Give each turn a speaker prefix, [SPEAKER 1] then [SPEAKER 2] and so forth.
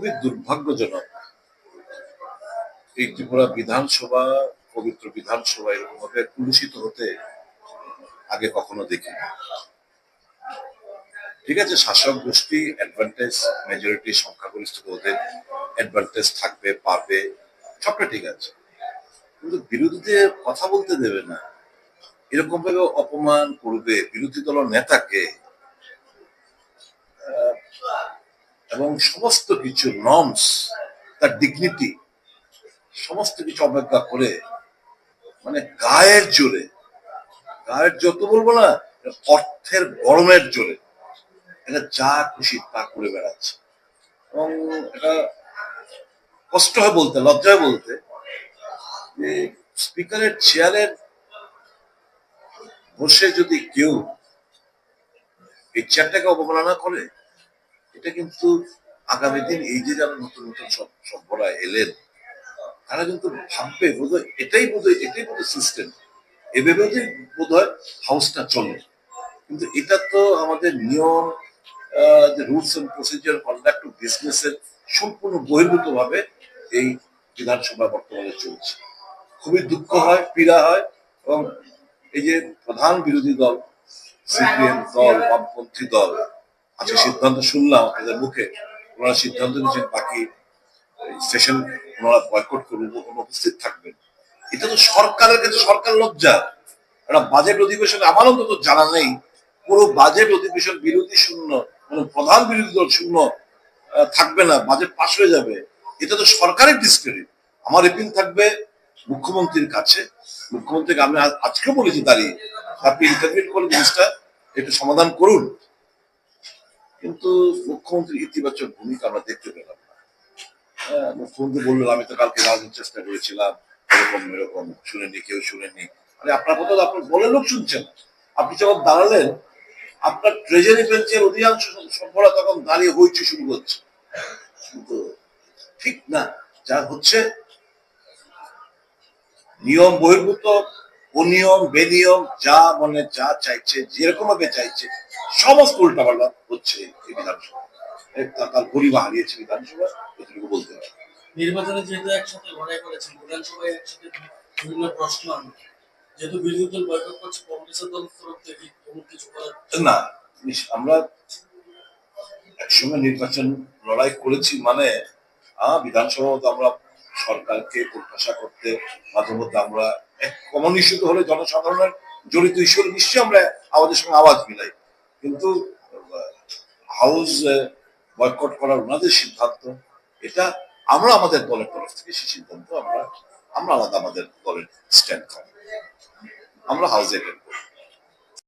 [SPEAKER 1] খুবই দুর্ভাগ্যজনক। এই ত্রিপুরা বিধানসভা, পবিত্র বিধানসভা এরকম ভাবে কুলুষিত হতে আগে কখনো দেখিনি। ঠিক আছে, শাসক গোষ্ঠী অ্যাডভান্টেজ মেজরিটি সংখ্যাগরিষ্ঠ ওদের অ্যাডভান্টেজ থাকবে, পাবে, সবটা ঠিক আছে। কিন্তু বিরোধীদের কথা বলতে দেবে না। এরকম ভাবে অপমান করবে বিরোধী দলের নেতাকে। এবং সমস্ত কিছু নর্মস তার ডিগনিটি সমস্ত কিছু অবজ্ঞা করে মানে গায়ের জোরে, গায়ের যত বলব না, অর্থের গরমের জোরে, এটা যা খুশি তা করে বেড়াচ্ছে। এবং এটা কষ্ট হয় বলতে, লজ্জায় বলতে, যে স্পিকারের চেয়ারের বসে যদি কেউ এই চেয়ারটাকে অবমাননা করে এটা কিন্তু আগামী দিন এই যে যারা নতুন নতুন সভ্যরা এলেন, তারা কিন্তু ভাববে, বোধহয় এটাই বোধহয় এটাই বোধহয় সিস্টেম এভাবে বোধ হয় হাউসটা চলে। কিন্তু এটা তো আমাদের নিয়ম যে rules and procedure conduct of business এর সম্পূর্ণ বহির্ভূত ভাবে এই বিধানসভা বর্তমানে চলছে। খুবই দুঃখ হয়, পীড়া হয় এবং এই যে প্রধান বিরোধী দল, সিপিএম দল, বামপন্থী দল আজকে সিদ্ধান্ত শুনলাম এদের মুখে ওনারা সিদ্ধান্ত নিয়েছেন, বাকি সেশন ওনারা বয়কট করবেন অনুপস্থিত থাকবেন। এটা তো সরকারের কাছে সরকার লজ্জা। একটা বাজেট অধিবেশন আমার অন্তত জানা নেই, পুরো বাজেট অধিবেশন বিরোধী শূন্য, কোনো প্রধান বিরোধী দল শূন্য থাকবে না, বাজেট পাশ হয়ে যাবে। এটা তো সরকারের ডিসক্রেডিট আমার এপিল থাকবে মুখ্যমন্ত্রীর কাছে। মুখ্যমন্ত্রীকে আমি আজ- আজকেও বলেছি দাঁড়িয়ে। আপনি ইন্টারভিউ করে জিনিসটা একটু সমাধান করুন। কিন্তু মুখ্যমন্ত্রীর ইতিবাচক ভূমিকা আমরা দেখতে পেলাম না। হ্যাঁ, মুখ্যমন্ত্রী বললেন আমি তো কালকে রাজনীতির চেষ্টা করেছিলাম এরকম এরকম শুনেনি কেউ শুনেনি আরে আপনার কথা তো আপনার বলে লোক শুনছেন আপনি যখন দাঁড়ালেন আপনার ট্রেজারি বেঞ্চের অধিকাংশ সভ্যরা তখন দাঁড়িয়ে হইচই শুরু করছে। কিন্তু ঠিক না যা হচ্ছে নিয়ম বহির্ভূত অনিয়ম বেনিয়ম যা মনে যা চাইছে যেরকম ভাবে চাইছে সমস্ত উল্টাপাল্টা হচ্ছে এই বিধানসভা। তার গরিমা হারিয়েছে বিধানসভা এটুকু বলতে হবে
[SPEAKER 2] নির্বাচনে যেহেতু একসাথে লড়াই করেছেন বিধানসভায় একসাথে বিভিন্ন প্রশ্ন যেহেতু বিরোধী দল বয়কট করছে কংগ্রেসের দল তরফ থেকে এমন কিছু করার
[SPEAKER 1] না আমরা একসঙ্গে নির্বাচন লড়াই করেছি মানে আহ, বিধানসভা আমরা সরকারকে প্রত্যাশা করতে মাঝে মধ্যে আমরা কমন ইস্যুতে হলে জনসাধারণের জড়িত নিশ্চয় নিশ্চয়ই আমরা আমাদের সঙ্গে আওয়াজ মিলাই। কিন্তু হাউস বয়কট করার ওনাদের সিদ্ধান্ত, এটা আমরা আমাদের দলের তরফ থেকে সেই সিদ্ধান্ত আমরা আমরা আলাদা আমাদের দলের স্ট্যান্ড আমরা হাউসে অ্যাটেন্ড